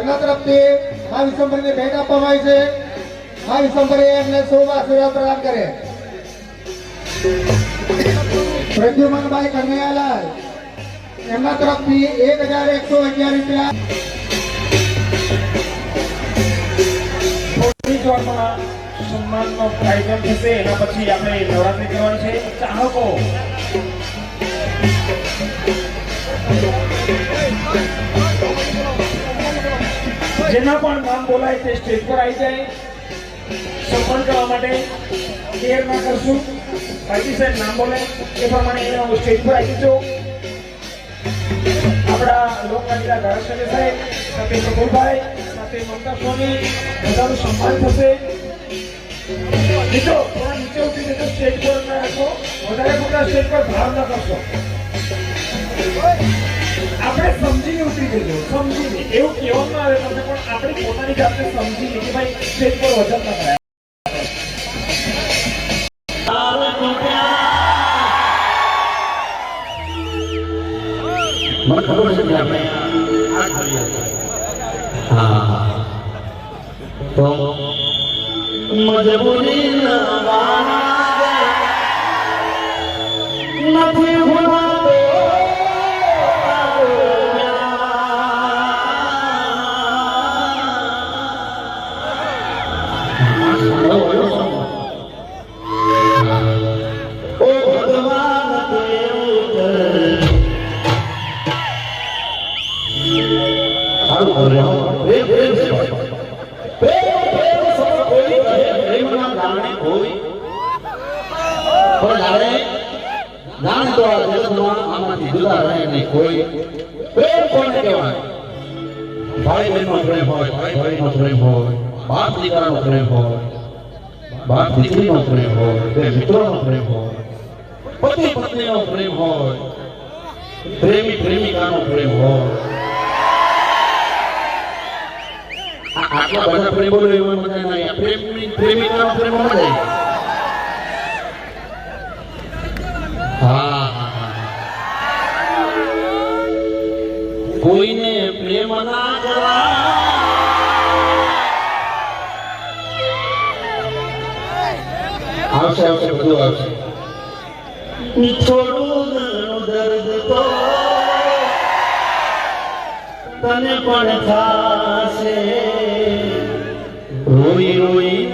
એમના તરફથી આ પ્રદ્યુમનભાઈ કનૈયાલાલ, એમના તરફથી એક હજાર એકસો અગિયાર રૂપિયા સન્માનનો કાર્યક્રમ થશે. એના પછી આપણે નવરાત્રી કરવાની છે. ચાહકો જેના પણ નામ બોલાય તે સ્ટેજ પર આવી જાય. સન્માન કરવા માટે કેર ના કરશું. બાકી સાહેબ, નામ બોલે એ પ્રમાણે એને સ્ટેજ પર આવી જજો આપણા લોકનાયકના ધારાસભ્ય સાહેબ, સાથે પ્રફુલભાઈ સાથે મમતા સોની બધાનું સન્માન થશે. મિત્રો, થોડા નીચે ઉતરી જજો સ્ટેજ પર ના રાખો. વધારે મોટા સ્ટેજ પર ભાર ન કરશો. આપણે સમજીને ઉતરી જજો સમજીને. એવું કહેવામાં આવે તમને પણ આપણે પોતાની જાતને સમજીને કે ભાઈ સ્ટેજ પર વજન ન કરાય મજબૂરી પ્રેમ, પ્રેમ છે. પ્રેમ? ભાઈ ભાઈ ભાઈનો પ્રેમ હોય, બાપ દીકરાનો પ્રેમ હોય, બાપ દીકરીનો પ્રેમ હોય, બે મિત્રોનો પ્રેમ હોય, પતિ પત્નીનો પ્રેમ પ્રેમી પ્રેમિકાનો પ્રેમ હોય આટલા બધા પ્રેમો કોઈને પ્રેમ ના કરવા. આવશે આવશે, બધું આવશે. થોડું દર્દ તો તને પણ થાશે. Oi, oi.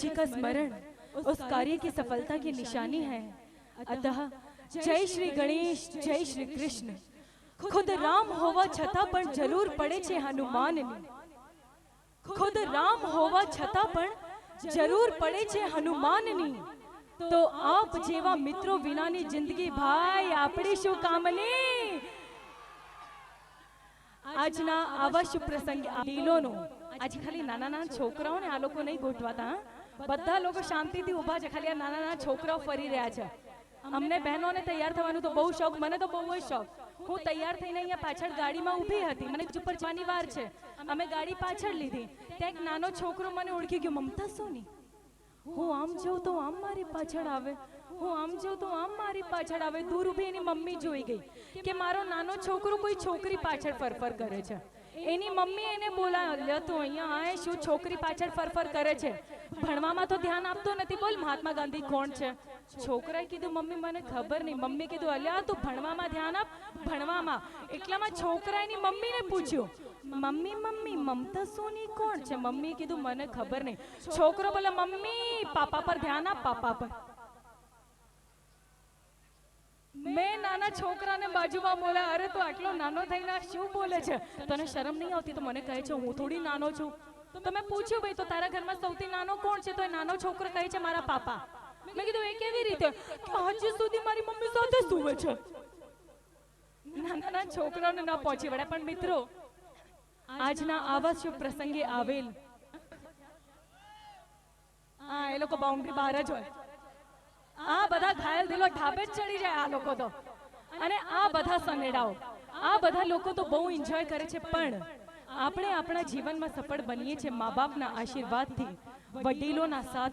जी का स्मरण उस कार्य की सफलता की निशानी है अतः जय श्री गणेश जय श्री कृष्ण खुद राम होवा छता પણ જરૂર પડે છે હનુમાનની ખુદ રામ હોવા છતાં પણ જરૂર પડે છે હનુમાનની તો આપ જેવા મિત્રો વિનાની જિંદગી ભાઈ આપણી શું કામની આજના આવા શુભ પ્રસંગે આ લીલોનો આજે ખાલી નાના નાના છોકરાઓને આ લોકો નહીં ગોઠવાતા હા? બધા લોકો શાંતિથી ઊભા છે, ખાલી આ નાના નાના છોકરાઓ ફરી રહ્યા છે. અમને બહેનોને તૈયાર થવાનું તો બહુ શોખ, મને તો બહુ જ શોખ. હું તૈયાર થઈને અહીંયા પાછળ ગાડીમાં ઊભી હતી, મને ઉપર જવાની વાર છે. અમે ગાડી પાછળ લીધી. ત્યાં એક નાનો છોકરો મને ઓળખી ગયો, મમતા સોની, હું આમ જોઉં તો આમ મારી પાછળ આવે, હું આમ જોઉં તો આમ મારી પાછળ આવે. દૂર ઊભી એની મમ્મી જોઈ ગઈ કે મારો નાનો છોકરો કોઈ છોકરી પાછળ ફરફર કરે છે. એની મમ્મી એને બોલાવ્યો તું અહીંયા આય, શું છોકરી પાછળ ફરફર કરે છે? ભણવામાં તો ધ્યાન આપતો નથી, બોલ મહાત્મા ગાંધી કોણ છે? છોકરાએ કીધું, મમ્મી, મને ખબર નહીં. મમ્મી કીધું, અલ્યા, તું ભણવામાં ધ્યાન આપ, ભણવામાં. એટલામાં છોકરાની મમ્મીને પૂછ્યું, મમ્મી મમ્મી, મમતા સોની કોણ છે? મમ્મી કીધું, મને ખબર નહીં. છોકરો બોલે, મમ્મી, પાપા પર ધ્યાન આપ, પાપા પર. નાના છોકરાને બાજુમાં બોલે, અરે, તું આટલો નાનો થઈને શું બોલે છે? તને શરમ નહીં આવતી? તો મને કહે છે, હું થોડી નાનો છું. તો તમે પૂછ્યું, ભાઈ, તો તારા ઘરમાં સૌથી નાનો કોણ છે? તો એ નાનો છોકરો કહે છે, મારા પાપા. મેં કીધું, એ કેવી રીતે? હજુ સુધી મારી મમ્મી સાથે સુવે છે? નાના છોકરાઓને ન પહોંચી વળે પણ મિત્રો, આજના આવા શુભ પ્રસંગે આવેલ હા એ લોકો બાઉન્ડ્રી બહાર જ હોય. આ બધા ઘાયલ દિલો ઢાબે જ ચડી જાય આ લોકો તો. અને આ બધા સનેડાઓ આ બધા લોકો તો બહુ એન્જોય કરે છે, પણ આપણે આપણા જીવનમાં સફળ બનીએ છીએ મા બાપના આશીર્વાદથી, વડીલોના સાથ